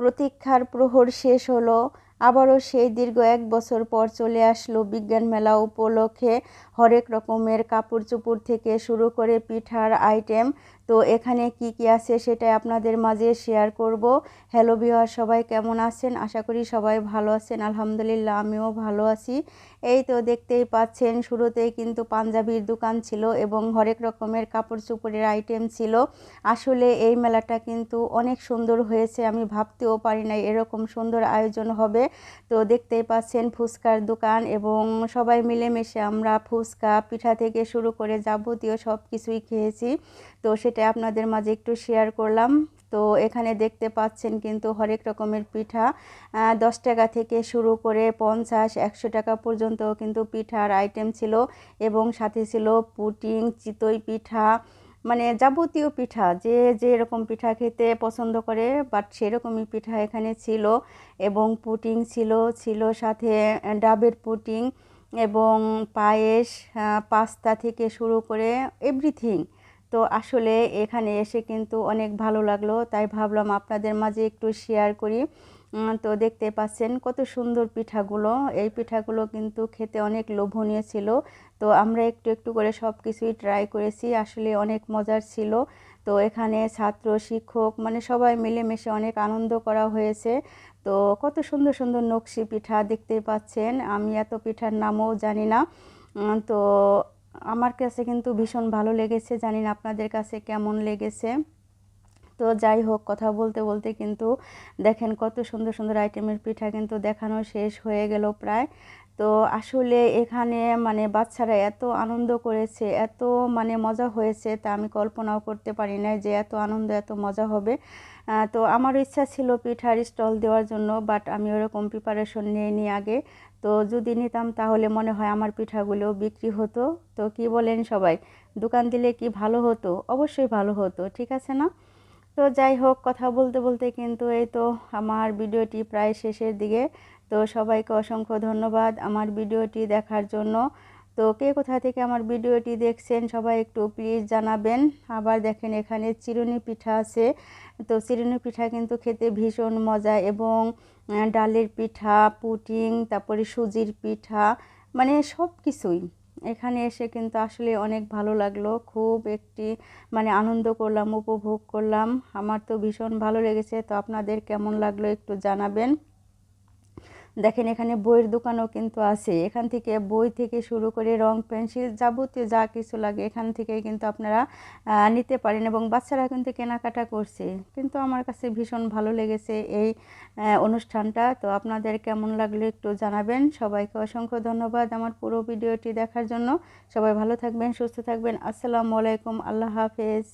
প্রতীক্ষার প্রহর শেষ হলো। আবারও সেই দীর্ঘ এক বছর পর চলে আসলো বিজ্ঞান মেলা উপলক্ষে হরেক রকমের কাপড় চোপড় থেকে শুরু করে পিঠার আইটেম তো এখানে কি কি আছে সেটাই আপনাদের মাঝে শেয়ার করব। হ্যালো বিহার সবাই কেমন আছেন? আশা করি সবাই ভালো আছেন। আলহামদুলিল্লাহ, আমিও ভালো আছি। এই তো দেখতেই পাচ্ছেন, শুরুতেই কিন্তু পাঞ্জাবির দোকান ছিল এবং হরেক রকমের কাপড় চোপড়ের আইটেম ছিল। আসলে এই মেলাটা কিন্তু অনেক সুন্দর হয়েছে, আমি ভাবতেও পারি নাই এরকম সুন্দর আয়োজন হবে। তো দেখতেই পাচ্ছেন ফুচকার দোকান এবং সবাই মিলেমিশে আমরা ফুচকা, পিঠা থেকে শুরু করে যাবতীয় সব কিছুই খেয়েছি। তো সেটা আপনাদের মাঝে একটু শেয়ার করলাম। তো এখানে দেখতে পাচ্ছেন কিন্তু হরেক রকমের পিঠা। দশ টাকা থেকে শুরু করে পঞ্চাশ, একশো টাকা পর্যন্ত কিন্তু পিঠার আইটেম ছিল এবং সাথে ছিল পুটিং, চিতই পিঠা মানে যাবতীয় পিঠা। যে যে এরকম পিঠা খেতে পছন্দ করে বাট সেরকমই পিঠা এখানে ছিল এবং পুটিং ছিল ছিল সাথে ডাবের পুটিং এবং পায়েস পাস্তা থেকে শুরু করে এভরিথিং তো আসলে এখানে এসে কিন্তু অনেক ভালো লাগল, তাই ভাবলাম আপনাদের মাঝে একটু শেয়ার করি। তো দেখতে পাচ্ছেন কত সুন্দর পিঠাগুলো, এই পিঠাগুলো কিন্তু খেতে অনেক লোভনীয় ছিল। তো আমরা একটু একটু করে সব কিছুই ট্রাই করেছি, আসলে অনেক মজার ছিল। তো এখানে ছাত্র, শিক্ষক মানে সবাই মিলেমিশে অনেক আনন্দ করা হয়েছে। তো কত সুন্দর সুন্দর নকশি পিঠা দেখতে পাচ্ছেন, আমি এত পিঠার নামও জানি না। তো আমার কাছে কিন্তু ভীষণ ভালো লেগেছে, জানি না আপনাদের কাছে কেমন লেগেছে। তো যাই হোক, কথা বলতে বলতে কিন্তু দেখেন কত সুন্দর সুন্দর আইটেমের পিঠা কিন্তু দেখানো শেষ হয়ে গেল প্রায়। তো আসলে এখানে মানে বাচ্চারা এত আনন্দ করেছে, এত মানে মজা হয়েছে তা আমি কল্পনাও করতে পারি না যে এত আনন্দ, এত মজা হবে। তো আমার ইচ্ছা ছিল পিঠার স্টল দেওয়ার জন্য বাট আমি ওরকম প্রিপারেশন নিয়ে নিই আগে। তো যদি নিতাম তাহলে মনে হয় আমার পিঠাগুলো বিক্রি হতো। তো কি বলেন সবাই? দোকান দিলে কি ভালো হতো? অবশ্যই ভালো হতো, ঠিক আছে না? তো যাই হোক, কথা বলতে বলতে কিন্তু এই তো আমার ভিডিওটি প্রায় শেষের দিকে। তো সবাইকে অসংখ্য ধন্যবাদ আমার ভিডিওটি দেখার জন্য। তো কে কোথা থেকে আমার ভিডিওটি দেখছেন সবাই একটু প্লিজ জানাবেন। আবার দেখেন এখানে চিরুনি পিঠা আছে। তো চিরুনি পিঠা কিন্তু খেতে ভীষণ মজা এবং ডালের পিঠা, পুটিং, তারপরে সুজির পিঠা মানে সব কিছুই এখানে এসে কিন্তু আসলে অনেক ভালো লাগল। খুব একটি মানে আনন্দ করলাম, উপভোগ করলাম। আমার তো ভীষণ ভালো লেগেছে। তো আপনাদের কেমন লাগল একটু জানাবেন। দেখেন এখানে বইয়ের দোকানও কিন্তু আছে। এখান থেকে বই থেকে শুরু করে রং, পেন্সিল যাবতীয় যা কিছু লাগে এখান থেকে কিন্তু আপনারা নিতে পারেন এবং বাচ্চারা কিন্তু কেনাকাটা করছে। কিন্তু আমার কাছে ভীষণ ভালো লেগেছে এই অনুষ্ঠানটা। তো আপনাদের কেমন লাগল একটু জানাবেন। সবাইকে অসংখ্য ধন্যবাদ আমার পুরো ভিডিওটি দেখার জন্য। সবাই ভালো থাকবেন, সুস্থ থাকবেন। আসসালামু আলাইকুম, আল্লাহ হাফেজ।